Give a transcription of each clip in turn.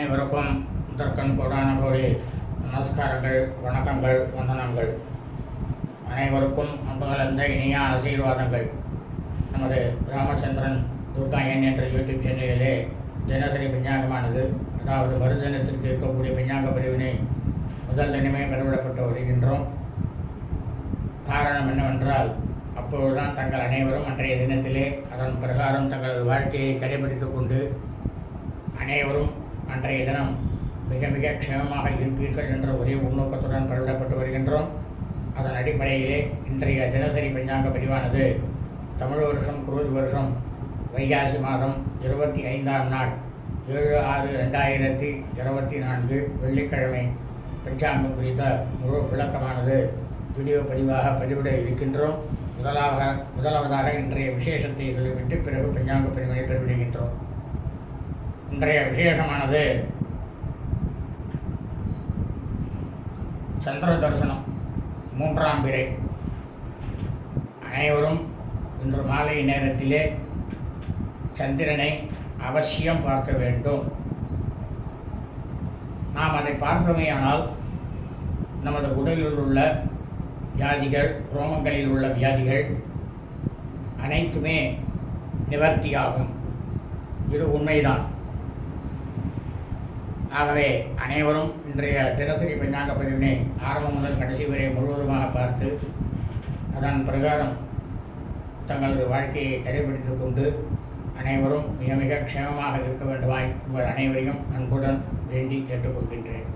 அனைவருக்கும் முதற்கண் கோடான கோடி நமஸ்காரங்கள் வணக்கங்கள் வந்தனங்கள். அனைவருக்கும் அன்புகளந்த இனிய ஆசீர்வாதங்கள். நமது ராமச்சந்திரன் துர்கா என் என்ற யூடியூப் சேனலிலே தினசரி பிஞ்சாங்கமானது அதாவது மறுதினத்திற்கு இருக்கக்கூடிய பிஞ்சாங்க பிரிவினை முதல் தினமே பெருவிடப்பட்டு வருகின்றோம். காரணம் என்னவென்றால் அப்பொழுதுதான் தங்கள் அனைவரும் அன்றைய தினத்திலே அதன் பிரகாரம் தங்களது வாழ்க்கையை கடைபிடித்து கொண்டு அனைவரும் அன்றைய தினம் மிக மிக க்ஷேமமாக இருப்பீர்கள் என்ற ஒரே உள்நோக்கத்துடன் பரவிடப்பட்டு வருகின்றோம். அதன் அடிப்படையிலே இன்றைய தினசரி பஞ்சாங்க பதிவானது தமிழ் வருஷம் குருதி வருஷம் வைகாசி மாதம் இருபத்தி ஐந்தாம் நாள் ஏழு ஆறு ரெண்டாயிரத்தி இருபத்தி நான்கு வெள்ளிக்கிழமை. பஞ்சாங்கம் குறித்த முழு விளக்கமானது வீடியோ பதிவாக பதிவிட இருக்கின்றோம். முதலாக முதலாவதாக இன்றைய விசேஷத்தை சொல்லிவிட்டு பிறகு பஞ்சாங்க பதிவினை பெருவிடுகின்றோம் இன்றைய விசேஷமானது சந்திர தரிசனம் மூன்றாம் பிறை. அனைவரும் இன்று மாலை நேரத்திலே சந்திரனை அவசியம் பார்க்க வேண்டும். நாம் அதை பார்த்தோமேயானால் நமது உடலில் உள்ள வியாதிகள் ரோமங்களில் உள்ள வியாதிகள் அனைத்துமே நிவர்த்தியாகும். இது உண்மைதான். ஆகவே அனைவரும் இன்றைய தினசரி பஞ்சாங்க பதிவினை ஆரம்பம் முதல் கடைசி வரை முழுவதுமாக பார்த்து அதன் பிரகாரம் தங்களது வாழ்க்கையை கடைபிடித்து கொண்டு அனைவரும் மிக மிக க்ஷேமமாக இருக்க வேண்டுமாய் உங்கள் அனைவரையும் அன்புடன் வேண்டி கேட்டுக்கொள்கின்றேன்.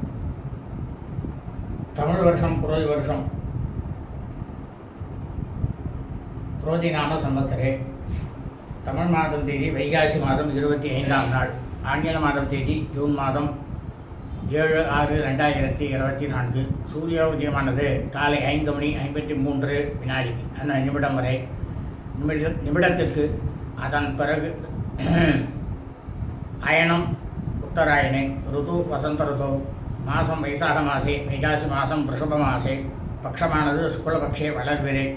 தமிழ் வருஷம் குரோதி வருஷம். குரோதி நாம சம்பத்சரே தமிழ் மாதம் தேதி வைகாசி மாதம் இருபத்தி ஐந்தாம் நாள். ஆங்கில மாதம் தேதி ஜூன் மாதம் ஏழு ஆறு ரெண்டாயிரத்தி இருபத்தி நான்கு. சூரிய உதயமானது காலை ஐந்து மணி ஐம்பத்தி மூன்று வினாடி. அந்த நிமிடம் வரை? நிமிட நிமிடத்திற்கு. அதன் பிறகு அயனம் உத்தராயணே ருது வசந்த ருது மாதம் வைசாக மாசே வைகாசி மாதம் ரிஷப மாசே பக்ஷமானது சுக்லபக்ஷே வளர்விரே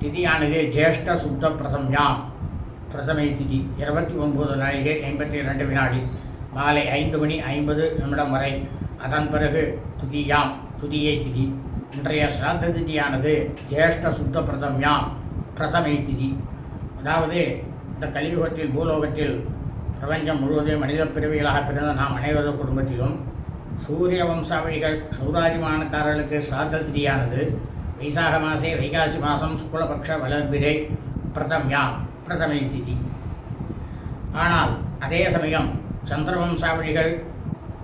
திதியானது ஜேஷ்ட சுத்த பிரதம்யாம். பிரதமை திதி இருபத்தி ஒன்பது நாளிகை ஐம்பத்தி ரெண்டு வினாடி. மாலை ஐந்து மணி ஐம்பது நிமிடம் வரை. அதன் பிறகு துதியாம். துதியை திதி. இன்றைய சிராத்த திதியானது ஜேஷ்ட சுத்த பிரதம்யாம். பிரதமை திதி. அதாவது இந்த கலியுகத்தில் பூலோகத்தில் பிரபஞ்சம் முழுவதும் மனித பிறவிகளாக பிறந்த நாம் அனைவரது குடும்பத்திலும் சூரிய வம்சாவளிகள் சௌராஜிமானக்காரர்களுக்கு சிராத்த திதியானது. வைசாக மாசே வைகாசி மாதம் சுக்லபக்ஷ வளர்பிரை பிரதம்யாம். பிரதமை திதி. ஆனால் அதே சமயம் சந்திரவம்சாவளிகள்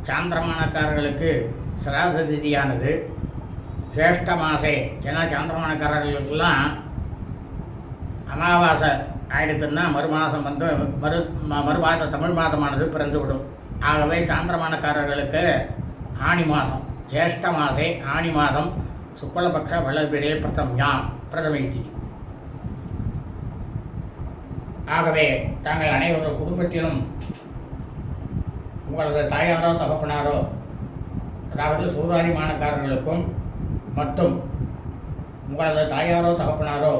சாந்திரமானக்காரர்களுக்கு சிராத திதியானது ஜேஷ்ட மாசே ஏன்னா சாந்திரமானக்காரர்களுக்கெல்லாம் அமாவாசை ஆயிடுத்துன்னா மறு மாதம் வந்து மறு ம- மறு மாதம் தமிழ் மாதமானது பிறந்துவிடும். ஆகவே சாந்திரமானக்காரர்களுக்கு ஆணி மாதம். ஜேஷ்ட மாசே ஆணி மாதம். சுக்லபக்ஷ வளர்பிரே பிரதம்யா பிரதமைத்தி ஆகவே தாங்கள் அனைவரும் குடும்பத்திலும் உங்களது தாயாரோ தகப்பனாரோ அதாவது சூராரிமானக்காரர்களுக்கும் மற்றும் உங்களது தாயாரோ தகப்பனாரோ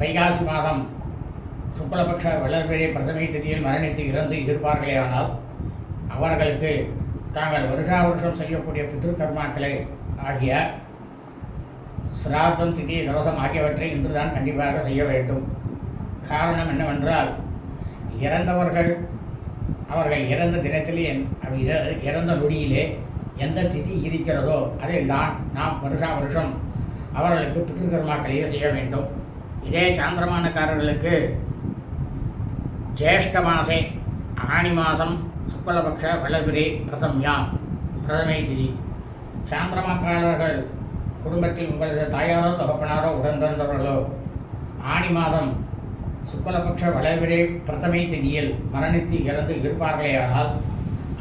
வைகாசி மாதம் சுக்லபக்ஷ வளர்பெரிய பிரதமை திதியில் மரணித்து இறந்து இருப்பார்களேயானால் அவர்களுக்கு தாங்கள் வருஷா வருஷம் செய்யக்கூடிய பித்ருக்கர்மாக்களை ஆகிய சிராத்தம் திதி தவசம் ஆகியவற்றை இன்றுதான் கண்டிப்பாக செய்ய வேண்டும். காரணம் என்னவென்றால் இறந்தவர்கள் அவர்கள் இறந்த தினத்திலே என்- அவர் இற- இறந்த நொடியிலே எந்த திதி இருக்கிறதோ அதில் தான் நாம் வருஷா வருஷம் அவர்களுக்கு பித்ருக்கர்மாக்களையே செய்ய வேண்டும். இதே சாந்திரமானக்காரர்களுக்கு ஜேஷ்ட மாசே ஆணி மாதம் சுக்லபக்ஷ வளபிரே பிரதம்யாம் பிரதமை திதி. சாந்திரமாக்காரர்கள் குடும்பத்தில் உங்களது தாயாரோ தகப்பனாரோ உடன் பிறந்தவர்களோ ஆணி மாதம் சுக்லபக்ஷ வளர்விரை பிரதமை திதியில் மரணித்து இறந்து இருப்பார்களேயானால்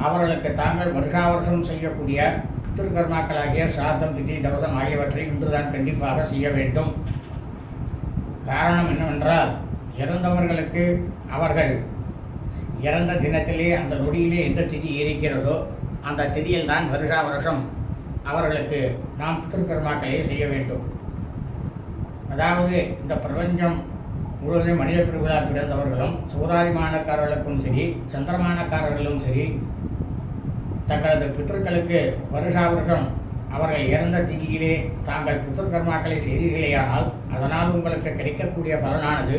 அவர்களுக்கு தாங்கள் வருஷா வருஷம் செய்யக்கூடிய பித்திருக்கர்மாக்களாகிய சிராத்தம் திதி தவசம் ஆகியவற்றை இன்றுதான் கண்டிப்பாக செய்ய வேண்டும். காரணம் என்னவென்றால் இறந்தவர்களுக்கு அவர்கள் இறந்த தினத்திலே அந்த நொடியிலே எந்த திதி இருக்கிறதோ அந்த திதியில் தான் வருஷா வருஷம் அவர்களுக்கு நாம் பித்திருக்கர்மாக்களை செய்ய வேண்டும். அதாவது இந்த பிரபஞ்சம் முழுவதும் மனித பிரிவுகளாக பிறந்தவர்களும் சூராரிமானக்காரர்களுக்கும் சரி சந்திரமானக்காரர்களும் சரி தங்களது பித்தர்களுக்கு வருஷாவருஷம் அவர்கள் இறந்த திதியிலே தாங்கள் பித்திருக்கர்மாக்களை செய்தீர்களேயானால் அதனால் உங்களுக்கு கிடைக்கக்கூடிய பலனானது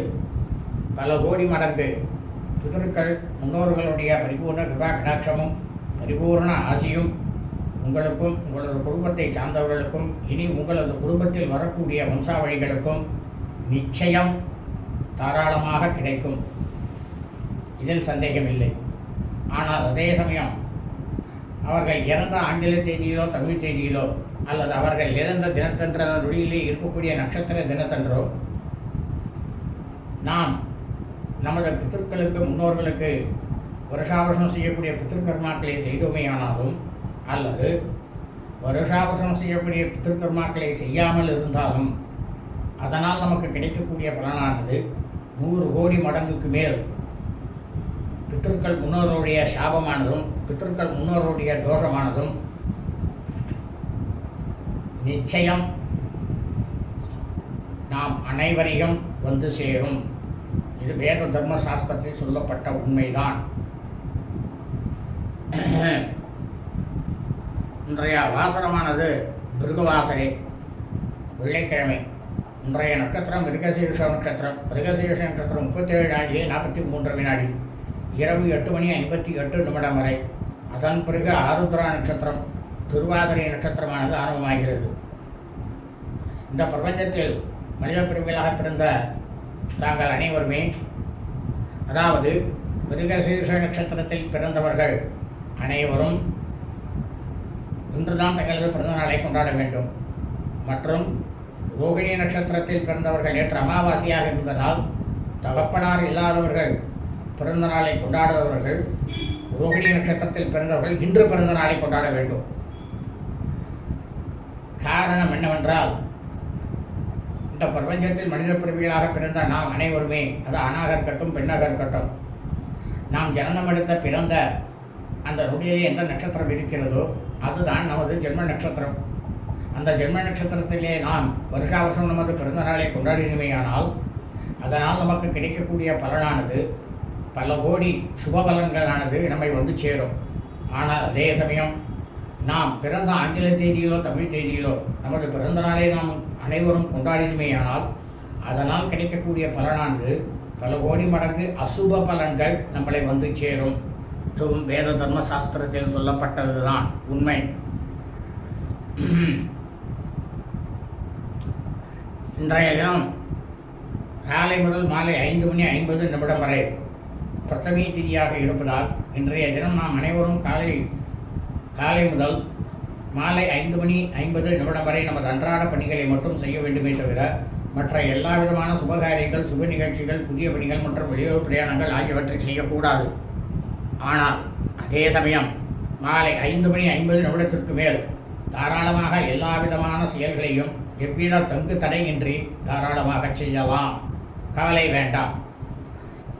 பல கோடி மடங்கு. பிதர்கள் முன்னோர்களுடைய பரிபூர்ண கிருபா கடாட்சமும் பரிபூர்ண ஆசியும் உங்களுக்கும் உங்களது குடும்பத்தை சார்ந்தவர்களுக்கும் இனி உங்களது குடும்பத்தில் வரக்கூடிய வம்சாவழிகளுக்கும் நிச்சயம் தாராளமாக கிடைக்கும். இதில் சந்தேகமில்லை. ஆனால் அதே சமயம் அவர்கள் இறந்த ஆங்கில தேதியிலோ தமிழ் தேதியிலோ அல்லது அவர்கள் இறந்த தினத்தன்ற நொடியிலே இருக்கக்கூடிய நட்சத்திர தினத்தன்றோ நாம் நமது பித்திருக்களுக்கு முன்னோர்களுக்கு வருஷாவருஷம் செய்யக்கூடிய பித்திருக்கர்மாக்களை செய்தோமேயானாலும் அல்லது வருஷாவருஷம் செய்யக்கூடிய பித்திருக்கர்மாக்களை செய்யாமல் இருந்தாலும் அதனால் நமக்கு கிடைக்கக்கூடிய பலனானது நூறு கோடி மடங்குக்கு மேல். பித்திருக்கள் முன்னோருடைய சாபமானதும் பித்திருக்கள் முன்னோருடைய தோஷமானதும் நிச்சயம் நாம் அனைவரையும் வந்து சேரும். இது வேத தர்ம சாஸ்திரத்தில் சொல்லப்பட்ட உண்மைதான். இன்றைய வாசனமானது பிருகவாசரே வெள்ளிக்கிழமை. இன்றைய நட்சத்திரம் மிருகசீர்ஷ நட்சத்திரம் மிருகசீர்ஷ நட்சத்திரம் முப்பத்தேழு நாழிகை நாற்பத்தி மூன்று வினாடி. இரவு எட்டு மணி ஐம்பத்தி எட்டு நிமிடம் வரை. அதன் பிறகு ஆருத்ரா நட்சத்திரம் திருவாதிரை நட்சத்திரமானது ஆரம்பமாகிறது. இந்த பிரபஞ்சத்தில் மனித பிரிவுகளாக பிறந்த தாங்கள் அனைவருமே அதாவது மிருகசீர்ஷ நட்சத்திரத்தில் பிறந்தவர்கள் அனைவரும் இன்றுதான் தங்களது பிறந்த நாளை கொண்டாட வேண்டும். மற்றும் ரோகிணி நட்சத்திரத்தில் பிறந்தவர்கள் நேற்று அமாவாசையாக இருந்ததால் தகப்பனார் இல்லாதவர்கள் பிறந்த நாளை கொண்டாடுபவர்கள் ரோகிணி நட்சத்திரத்தில் பிறந்தவர்கள் இன்று பிறந்த நாளை கொண்டாட வேண்டும். காரணம் என்னவென்றால் இந்த பிரபஞ்சத்தில் மனித பிறவிகளாக பிறந்த நாம் அனைவருமே அது ஆணாக இருக்கட்டும் பெண்ணாக இருக்கட்டும் நாம் ஜனனம் எடுத்த பிறந்த அந்த நொடியிலே எந்த நட்சத்திரம் இருக்கிறதோ அதுதான் நமது ஜென்ம நட்சத்திரம். அந்த ஜென்ம நட்சத்திரத்திலே நாம் வருஷா வருஷம் நமது பிறந்த நாளை கொண்டாடினுமேயானால் அதனால் நமக்கு கிடைக்கக்கூடிய பலனானது பல கோடி சுப பலன்களானது நம்மை வந்து சேரும். ஆனால் அதே சமயம் நாம் பிறந்த ஆங்கில தேதியிலோ தமிழ் தேதியிலோ நமது பிறந்த நாளை நாம் அனைவரும் கொண்டாடினுமேயானால் அதனால் கிடைக்கக்கூடிய பலனானது பல கோடி மடங்கு அசுப பலன்கள் நம்மளை வந்து சேரும். இதுவும் வேத தர்ம சாஸ்திரத்தில் சொல்லப்பட்டதுதான் உண்மை. இன்றைய தினம் காலை முதல் மாலை ஐந்து மணி ஐம்பது நிமிடம் வரை பிரதமி திதியாக இருப்பதால் இன்றைய தினம் நாம் அனைவரும் காலை காலை முதல் மாலை ஐந்து மணி ஐம்பது நிமிடம் வரை நமது அன்றாட பணிகளை மட்டும் செய்ய வேண்டுமே தவிர மற்ற எல்லா விதமான சுபகாரியங்கள் சுப நிகழ்ச்சிகள் புதிய பணிகள் மற்றும் வெளியூர் பிரயாணங்கள் ஆகியவற்றை செய்யக்கூடாது. ஆனால் அதே சமயம் மாலை ஐந்து மணி ஐம்பது நிமிடத்திற்கு மேல் தாராளமாக எல்லா விதமான செயல்களையும் எவ்வித தங்கு தடையின்றி தாராளமாக செய்யலாம். கவலை வேண்டாம்.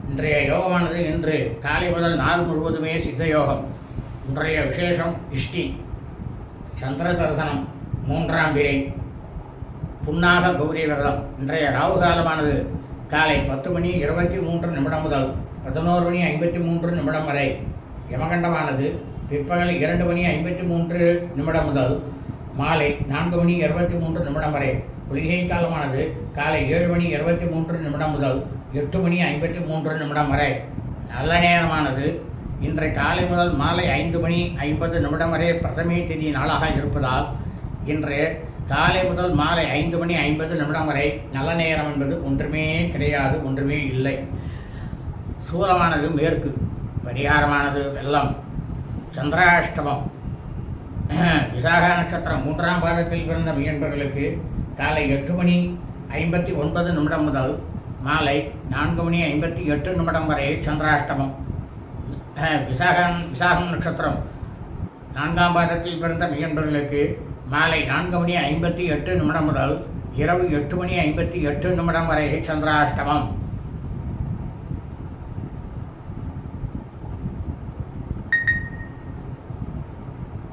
இன்றைய யோகமானது இன்று காலை முதல் நாள் முழுவதுமே சித்த யோகம் இன்றைய விசேஷம் இஷ்டி. சந்திர தரிசனம் மூன்றாம் பிறை புன்னாக கௌரி விரதம். இன்றைய ராவு காலமானது காலை பத்து மணி இருபத்தி மூன்று நிமிடம் முதல் பதினோரு மணி ஐம்பத்தி மூன்று நிமிடம் வரை. யமகண்டமானது பிற்பகல் இரண்டு மணி ஐம்பத்தி மூன்று நிமிடம் முதல் மாலை நான்கு மணி இருபத்தி மூன்று நிமிடம் வரை. குளிகை காலமானது காலை ஏழு மணி இருபத்தி மூன்று நிமிடம் முதல் எட்டு மணி ஐம்பத்தி மூன்று நிமிடம் வரை. நல்ல நேரமானது. இன்றை காலை முதல் மாலை ஐந்து மணி ஐம்பது நிமிடம் வரை பிரதமை திதி நாளாக இருப்பதால் இன்று காலை முதல் மாலை ஐந்து மணி ஐம்பது நிமிடம் வரை நல்ல நேரம் என்பது ஒன்றுமே கிடையாது ஒன்றுமே இல்லை. சூலமானது மேற்கு பரிகாரமானது வெள்ளம். சந்திராஷ்டமம். விசாகா நட்சத்திரம் மூன்றாம் பாதத்தில் பிறந்த மீன்பர்களுக்கு காலை எட்டு மணி ஐம்பத்தி ஒன்பது நிமிடம் முதல் மாலை நான்கு மணி ஐம்பத்தி எட்டு நிமிடம் வரை சந்திராஷ்டமம். விசாகம் விசாகம் நட்சத்திரம் நான்காம் பாதத்தில் பிறந்த மெய்யன்பர்களுக்கு மாலை நான்கு மணி ஐம்பத்தி எட்டு நிமிடம் முதல் இரவு எட்டு மணி ஐம்பத்தி எட்டு நிமிடம் வரை சந்திராஷ்டமம்.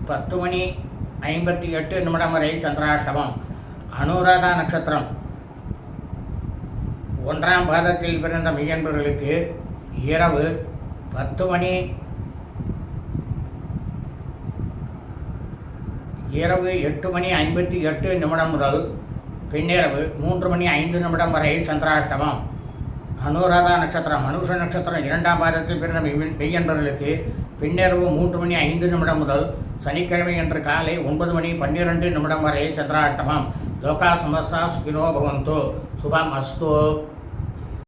பத்து மணி ஐம்பத்தி எட்டு நிமிடம் வரை சந்திராஷ்டமம். அனுராதா நட்சத்திரம். ஒன்றாம் பாதத்தில் பிறந்த மெய்யன்பர்களுக்கு இரவு பத்து மணி இரவு எட்டு மணி ஐம்பத்தி எட்டு நிமிடம் முதல் பின்னிரவு மூன்று மணி ஐந்து நிமிடம் வரை சந்திராஷ்டமம். அனுராதா நட்சத்திரம் மனுஷ நட்சத்திரம் இரண்டாம் பாதத்தில் பிறந்த மெய்யன்பர்களுக்கு பின்னிரவு மூன்று மணி ஐந்து நிமிடம் முதல் சனிக்கிழமை அன்று காலை ஒன்பது மணி பன்னிரெண்டு நிமிடம் வரை சந்திராஷ்டமம். லோகா சமஸ்தா சுகினோ பவந்தோ. சுபம் அஸ்தோ.